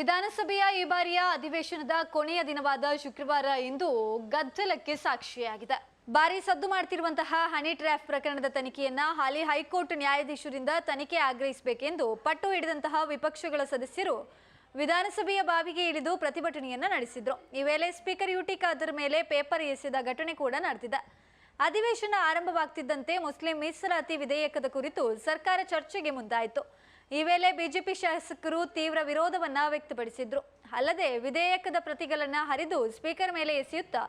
ವಿಧಾನಸಭೆಯ ಈ ಬಾರಿಯ ಅಧಿವೇಶನದ ಕೊನೆಯ ದಿನವಾದ ಶುಕ್ರವಾರ ಇಂದು ಗದ್ದಲಕ್ಕೆ ಸಾಕ್ಷಿಯಾಗಿದೆ. ಬಾರಿ ಸದ್ದು ಮಾಡ್ತಿರುವಂತಹ ಹನಿ ಟ್ರ್ಯಾಪ್ ಪ್ರಕರಣದ ತನಿಖೆಯನ್ನ ಹಾಲಿ ಹೈಕೋರ್ಟ್ ನ್ಯಾಯಾಧೀಶರಿಂದ ತನಿಖೆ ಆಗ್ರಹಿಸಬೇಕೆಂದು ಪಟ್ಟು ಹಿಡಿದಂತಹ ವಿಪಕ್ಷಗಳ ಸದಸ್ಯರು ವಿಧಾನಸಭೆಯ ಬಾವಿಗೆ ಇಳಿದು ಪ್ರತಿಭಟನೆಯನ್ನ ನಡೆಸಿದ್ರು. ಈ ವೇಳೆ ಸ್ಪೀಕರ್ ಯುಟಿ ಖಾದರ್ ಮೇಲೆ ಪೇಪರ್ ಎಸೆದ ಘಟನೆ ಕೂಡ ನಡೆದಿದೆ. ಅಧಿವೇಶನ ಆರಂಭವಾಗ್ತಿದ್ದಂತೆ ಮುಸ್ಲಿಂ ಮೀಸಲಾತಿ ವಿಧೇಯಕದ ಕುರಿತು ಸರ್ಕಾರ ಚರ್ಚೆಗೆ ಮುಂದಾಯಿತು. ಈ ವೇಳೆ ಬಿಜೆಪಿ ಶಾಸಕರು ತೀವ್ರ ವಿರೋಧವನ್ನ ವ್ಯಕ್ತಪಡಿಸಿದ್ರು. ಅಲ್ಲದೆ ವಿಧೇಯಕದ ಪ್ರತಿಗಳನ್ನ ಹರಿದು ಸ್ಪೀಕರ್ ಮೇಲೆ ಎಸೆಯುತ್ತಾ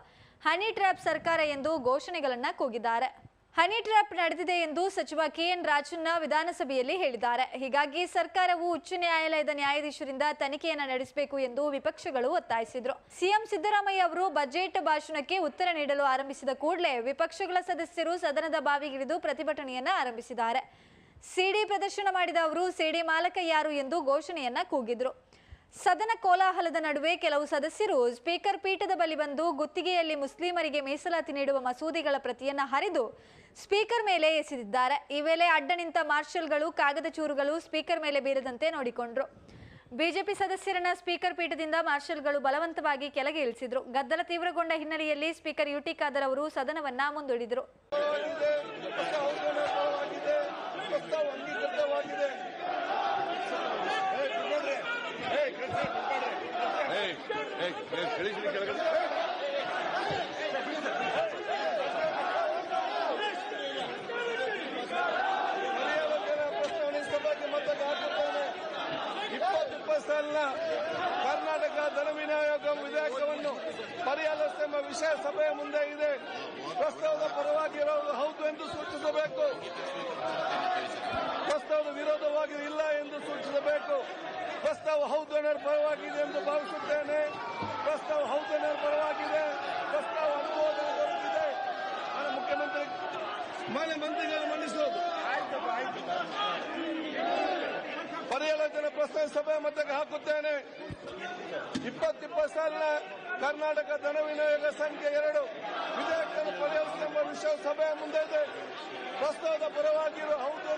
ಹನಿ ಟ್ರ್ಯಾಪ್ ಸರ್ಕಾರ ಎಂದು ಘೋಷಣೆಗಳನ್ನ ಕೂಗಿದ್ದಾರೆ. ಹನಿ ಟ್ರ್ಯಾಪ್ ನಡೆದಿದೆ ಎಂದು ಸಚಿವ ಕೆಎನ್ ರಾಜಣ್ಣ ವಿಧಾನಸಭೆಯಲ್ಲಿ ಹೇಳಿದ್ದಾರೆ. ಹೀಗಾಗಿ ಸರ್ಕಾರವು ಉಚ್ಚ ನ್ಯಾಯಾಲಯದ ನ್ಯಾಯಾಧೀಶರಿಂದ ತನಿಖೆಯನ್ನ ನಡೆಸಬೇಕು ಎಂದು ವಿಪಕ್ಷಗಳು ಒತ್ತಾಯಿಸಿದ್ರು. ಸಿಎಂ ಸಿದ್ದರಾಮಯ್ಯ ಅವರು ಬಜೆಟ್ ಭಾಷಣಕ್ಕೆ ಉತ್ತರ ನೀಡಲು ಆರಂಭಿಸಿದ ಕೂಡಲೇ ವಿಪಕ್ಷಗಳ ಸದಸ್ಯರು ಸದನದ ಬಾವಿಗಿಳಿದು ಪ್ರತಿಭಟನೆಯನ್ನ ಆರಂಭಿಸಿದ್ದಾರೆ. ಸಿಡಿ ಪ್ರದರ್ಶನ ಮಾಡಿದ ಅವರು, ಸಿಡಿ ಮಾಲಕ ಯಾರು ಎಂದು ಘೋಷಣೆಯನ್ನ ಕೂಗಿದ್ರು. ಸದನ ಕೋಲಾಹಲದ ನಡುವೆ ಕೆಲವು ಸದಸ್ಯರು ಸ್ಪೀಕರ್ ಪೀಠದ ಬಳಿ ಬಂದು ಗುತ್ತಿಗೆಯಲ್ಲಿ ಮುಸ್ಲಿಮರಿಗೆ ಮೀಸಲಾತಿ ನೀಡುವ ಮಸೂದೆಗಳ ಪ್ರತಿಯನ್ನ ಹರಿದು ಸ್ಪೀಕರ್ ಮೇಲೆ ಎಸೆದಿದ್ದಾರೆ. ಈ ವೇಳೆ ಅಡ್ಡ ನಿಂತ ಮಾರ್ಷಲ್ಗಳು, ಕಾಗದ ಚೂರುಗಳು ಸ್ಪೀಕರ್ ಮೇಲೆ ಬೀರದಂತೆ ನೋಡಿಕೊಂಡ್ರು. ಬಿಜೆಪಿ ಸದಸ್ಯರನ್ನ ಸ್ಪೀಕರ್ ಪೀಠದಿಂದ ಮಾರ್ಷಲ್ಗಳು ಬಲವಂತವಾಗಿ ಕೆಳಗೆ ಇಳಿಸಿದ್ರು. ಗದ್ದಲ ತೀವ್ರಗೊಂಡ ಹಿನ್ನೆಲೆಯಲ್ಲಿ ಸ್ಪೀಕರ್ ಯುಟಿ ಖಾದರ್ ಅವರು ಸದನವನ್ನ ಮುಂದೂಡಿದರು. ಪ್ರಸ್ತಾವ ಅಂಗೀಕೃತವಾಗಿದೆ ಪ್ರಸ್ತಾವನೆ ಸಭೆಗೆ ಮತಕ್ಕೆ ಹಾಕುತ್ತೇನೆ. ಇಪ್ಪತ್ತು ಇಪ್ಪತ್ತು ಸಾಲಿನ ಕರ್ನಾಟಕ ಧನ ವಿನಿಯೋಗ ವಿಧೇಯಕವನ್ನು ಪರಿಹಾಲಿಸ ಎಂಬ ವಿಷಯ ಸಭೆಯ ಮುಂದೆ ಇದೆ. ಪ್ರಸ್ತಾವದ ಪರವಾಗಿರೋದು ಹೌದು ಎಂದು ಸೂಚಿಸಬೇಕು ಪ್ರಸ್ತಾವದ ವಿರೋಧವಾಗಿ ಇಲ್ಲ ಎಂದು ಸೂಚಿಸಬೇಕು ಪ್ರಸ್ತಾವ ಹೌದು ಅನ್ನೋರ ಪರವಾಗಿದೆ ಎಂದು ಭಾವಿಸುತ್ತೇನೆ. ಪ್ರಸ್ತಾವ ಹೌದು ಅನ್ನೋರ ಪರವಾಗಿದೆ. ಪ್ರಸ್ತಾವ ಅನುಮೋದನೆ ದೊರೆತಿದೆ. ನಾನು ಮುಖ್ಯಮಂತ್ರಿ, ಮಾನ್ಯ ಮಂತ್ರಿಗಳು ಮಂಡಿಸುವುದು ಪರ್ಯಾಲೋಚನೆ ಪ್ರಸ್ತಾವ ಸಭೆ ಮತಕ್ಕೆ ಹಾಕುತ್ತೇನೆ. ಇಪ್ಪತ್ತಿಪ್ಪತ್ತು ಸಾಲಿನ ಕರ್ನಾಟಕ ಧನ ವಿನಿಯೋಗ ಸಂಖ್ಯೆ ಎರಡು. ವಿಧೇಯಕವನ್ನು ಪರಿಹರಿಸಿ ಎಂಬ ವಿಷಯ ಮುಂದೆ ಪ್ರಸ್ತಾವದ ಪರವಾಗಿರುವ ಹೌದು